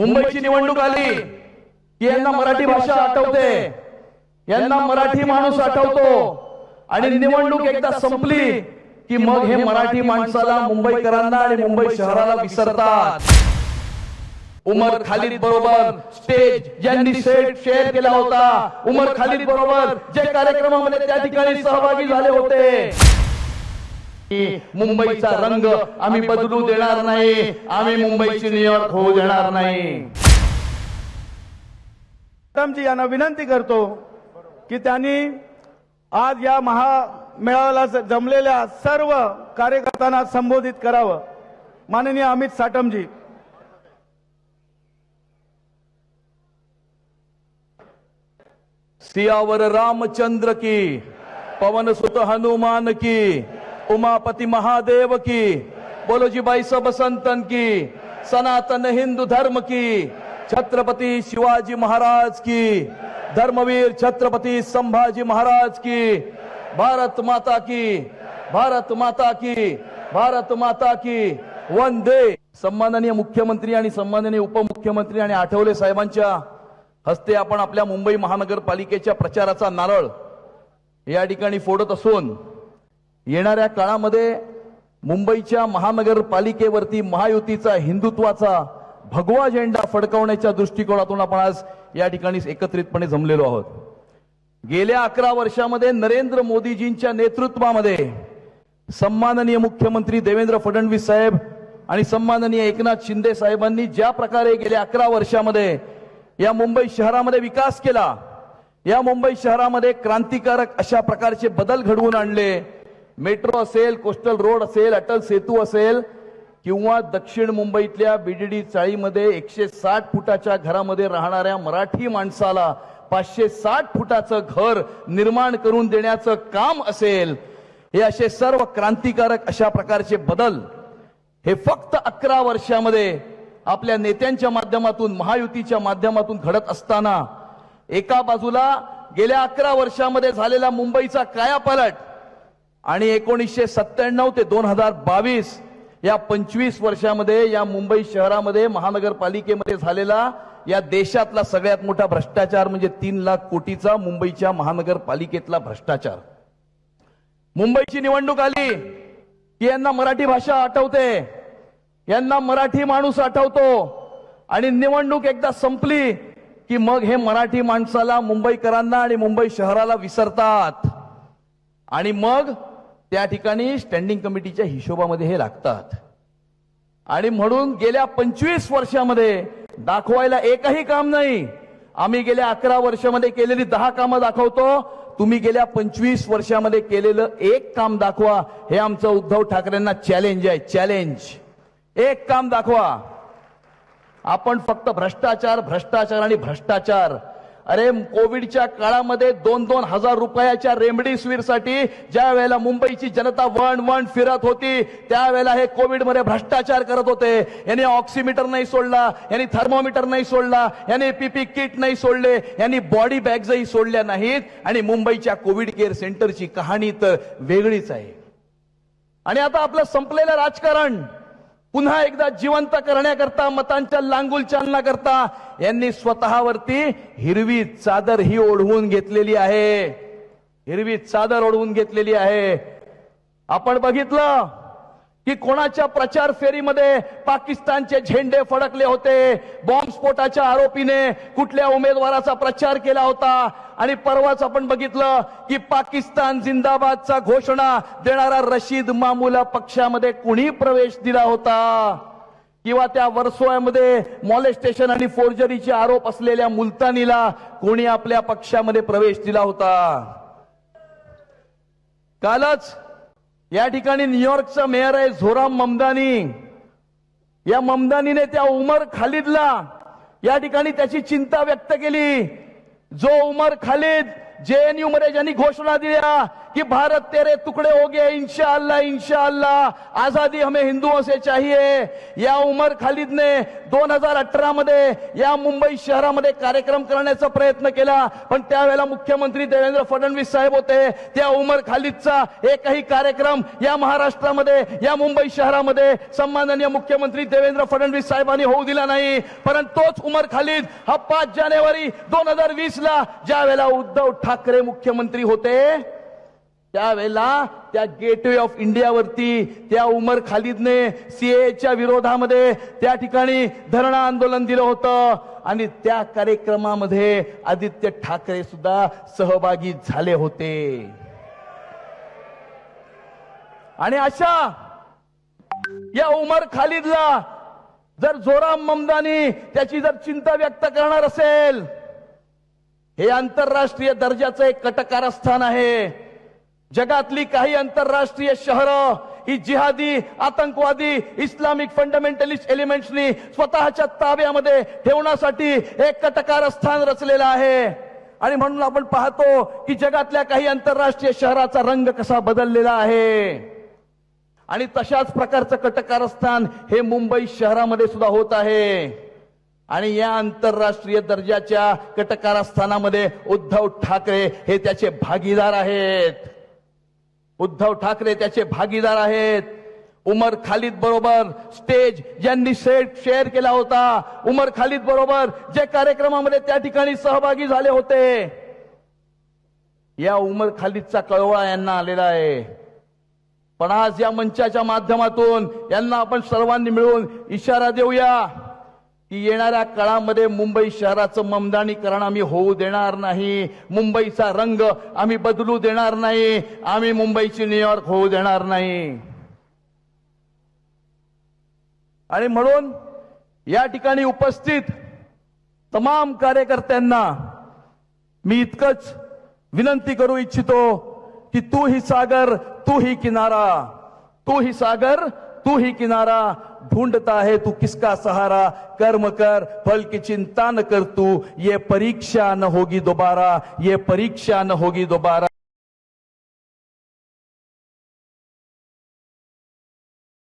मुंबईची निवडणूक आली की यांना मराठी भाषा आठवते. यांना मराठी माणूस आठवतो. आणि निवडणूक एकदा संपली की मग हे मराठी माणसाला मुंबईकरांना आणि मुंबई शहराला विसरतात. उमर खालिद बरोबर स्टेज ज्यांनी सेट शेअर केला होता. उमर खालिद बरोबर जे कार्यक्रमामध्ये त्या ठिकाणी सहभागी झाले होते. मुंबईचा रंग आम्ही बदलू देणार नाही. आम्ही मुंबईची न्यूयॉर्क होऊ देणार नाही. मॅडमजी यांना विनंती करतो की त्यांनी आज या महामेळाव्याला जमलेल्या सर्व कार्यकर्त्यांना संबोधित करावं. माननीय अमित साटमजी. सियावर रामचंद्र की पवन सुत हनुमान की उमापति महादेव की बोलो जी बाई सब संतन की सनातन हिंदू धर्म की छत्रपति शिवाजी महाराज की धर्मवीर छत्रपति संभाजी महाराज की भारत माता की भारत माता की भारत माता की वंदे. सन्माननीय मुख्यमंत्री आणि सन्माननीय उपमुख्यमंत्री आणि आठवले साहेबांच्या हस्ते आपण आपल्या मुंबई महानगरपालिकेच्या प्रचाराचा नारळ या ठिकाणी फोडत असून येणाऱ्या काळामध्ये मुंबईच्या महानगरपालिकेवरती महायुतीचा हिंदुत्वाचा भगवा झेंडा फडकवण्याच्या दृष्टिकोनातून आपण आज या ठिकाणी एकत्रितपणे जमलेलो आहोत. गेल्या अकरा वर्षामध्ये नरेंद्र मोदीजींच्या नेतृत्वामध्ये सन्माननीय मुख्यमंत्री देवेंद्र फडणवीस साहेब आणि सन्माननीय एकनाथ शिंदे साहेबांनी ज्या प्रकारे गेल्या अकरा वर्षामध्ये या मुंबई शहरामध्ये विकास केला या मुंबई शहरामध्ये क्रांतिकारक अशा प्रकारचे बदल घडवून आणले मेट्रो असेल कोस्टल रोड असेल अटल सेतू असेल किंवा दक्षिण मुंबईतल्या बीडीडी चाळीमध्ये एकशे साठ फुटाच्या घरामध्ये राहणाऱ्या मराठी माणसाला पाचशे साठ फुटाचं घर निर्माण करून देण्याचं काम असेल हे असे सर्व क्रांतिकारक अशा प्रकारचे बदल हे फक्त अकरा वर्षामध्ये आपल्या नेत्यांच्या माध्यमातून महायुतीच्या माध्यमातून घडत असताना एका बाजूला गेल्या अकरा वर्षामध्ये झालेला मुंबईचा कायापालट आणि एकोणीसशे सत्त्याण्णव ते दोन हजार बावीस या पंचवीस वर्षामध्ये या मुंबई शहरामध्ये महानगरपालिकेमध्ये झालेला या देशातला सगळ्यात मोठा भ्रष्टाचार म्हणजे तीन लाख कोटीचा मुंबईच्या महानगरपालिकेतला भ्रष्टाचार. मुंबईची निवडणूक आली की यांना मराठी भाषा आठवते. यांना मराठी माणूस आठवतो. आणि निवडणूक एकदा संपली की मग हे मराठी माणसाला मुंबईकरांना आणि मुंबई शहराला विसरतात. आणि मग त्या ठिकाणी स्टँडिंग कमिटीच्या हिशोबामध्ये हे लागतात. आणि म्हणून गेल्या पंचवीस वर्षामध्ये दाखवायला एकही काम नाही. आम्ही गेल्या अकरा वर्षामध्ये केलेली दहा कामं दाखवतो. तुम्ही गेल्या पंचवीस वर्षामध्ये केलेलं एक काम दाखवा. हे आमचं उद्धव ठाकरेंना चॅलेंज आहे. चॅलेंज एक काम दाखवा. आपण फक्त भ्रष्टाचार भ्रष्टाचार आणि भ्रष्टाचार अरे कोविडच्या काळामध्ये दोन दोन हजार रुपयाच्या रेमडेसिवीरसाठी ज्या वेळेला मुंबईची जनता वण वण फिरत होती त्यावेळेला हे कोविडमध्ये भ्रष्टाचार करत होते. यांनी ऑक्सिमीटर नाही सोडला यांनी थर्मोमीटर नाही सोडला यांनी पीपी किट नाही सोडले यांनी बॉडी बॅग्सही सोडल्या नाहीत. आणि मुंबईच्या कोविड केअर सेंटरची कहाणी तर वेगळीच आहे. आणि आता आपलं संपलेलं राजकारण. पुन्हा एकदा जिवंत करण्याकरता मतांच्या लांगुल चालना करता यांनी स्वतःवरती हिरवी चादर ही ओढवून घेतलेली आहे. हिरवी चादर ओढवून घेतलेली आहे. आपण बघितलं की कोणाच्या प्रचार फेरीमध्ये पाकिस्तानचे झेंडे फडकले होते. बॉम्बस्फोटाच्या आरोपीने कुठल्या उमेदवाराचा प्रचार केला होता? आणि परवाच आपण बघितलं की पाकिस्तान जिंदाबादचा घोषणा देणारा रशीद मामूला पक्षामध्ये कुणी प्रवेश दिला होता? किंवा त्या वर्सोळ्यामध्ये मॉलेस्टेशन आणि फोर्जरीचे आरोप असलेल्या मुलतानीला कोणी आपल्या पक्षामध्ये प्रवेश दिला होता? कालच या ठिकाणी न्यूयॉर्कचा मेयर आहे झोराम ममदानी. या ममदानीने त्या उमर खालिदला या ठिकाणी त्याची चिंता व्यक्त केली. जो उमर खालिद जेएनयू मध्ये ज्यांनी घोषणा दिल्या कि भारत तेरे टुकड़े हो गए इंशाला इंशाला आजादी हमें हिंदुओं से चाहिए। या उमर खालिदने दोन हजार अठरा मध्ये या मुंबई शहरामध्ये कार्यक्रम करण्याचा प्रयत्न केला पण त्यावेळेला मुख्यमंत्री देवेंद्र फडणवीस साहेब होते. त्या उमर खालिदचा एकही कार्यक्रम या महाराष्ट्रामध्ये या मुंबई शहरामध्ये सन्माननीय मुख्यमंत्री देवेंद्र फडणवीस साहेबांनी होऊ दिला नाही. परंतु तोच उमर खालिद हा पाच जानेवारी दोन हजार वीस ला ज्या वेळेला उद्धव ठाकरे मुख्यमंत्री होते त्यावेळेला त्या गेटवे ऑफ इंडियावरती त्या उमर खालिदने सीएच्या विरोधामध्ये त्या ठिकाणी धरणं आंदोलन दिलं होतं. आणि त्या कार्यक्रमामध्ये आदित्य ठाकरे सुद्धा सहभागी झाले होते. आणि अशा या उमर खालिदला जर जोराम ममदानी त्याची जर चिंता व्यक्त करणार असेल हे आंतरराष्ट्रीय दर्जाचं एक कटकारस्थान आहे. जगातली काही आंतरराष्ट्रीय शहरं ही जिहादी आतंकवादी इस्लामिक फंडामेंटलिस्ट एलिमेंट्सनी स्वतःच्या ताब्यामध्ये ठेवण्यासाठी एक कटकारस्थान रचलेलं आहे. आणि म्हणून आपण पाहतो की जगातल्या काही आंतरराष्ट्रीय शहराचा रंग कसा बदललेला आहे. आणि तशाच प्रकारचं कटकारस्थान हे मुंबई शहरामध्ये सुद्धा होत आहे. आणि या आंतरराष्ट्रीय दर्जाच्या कटकारस्थानामध्ये उद्धव ठाकरे हे त्याचे भागीदार आहेत. उद्धव ठाकरे त्याचे भागीदार आहेत. उमर खालिद बरोबर स्टेज ज्यांनी सेट शेअर केला होता. उमर खालिद बरोबर जे कार्यक्रमामध्ये त्या ठिकाणी सहभागी झाले होते. या उमर खालिदचा कळवळा यांना आलेला आहे. पण आज या मंचाच्या माध्यमातून यांना आपण सर्वांनी मिळून इशारा देऊया. की येणाऱ्या काळामध्ये मुंबई शहराचं ममदानीकरण आम्ही होऊ देणार नाही. मुंबईचा रंग आम्ही बदलू देणार नाही. आम्ही मुंबईची न्यूयॉर्क होऊ देणार नाही. आणि म्हणून या ठिकाणी उपस्थित तमाम कार्यकर्त्यांना मी इतकंच विनंती करू इच्छितो की तू ही सागर तू ही किनारा. तू ही सागर तू ही किनारा. ढूंढता है तू किसका सहारा? कर्म कर फल की चिंता न कर तू। ये परीक्षा न होगी दोबारा ये परीक्षा न होगी दोबारा।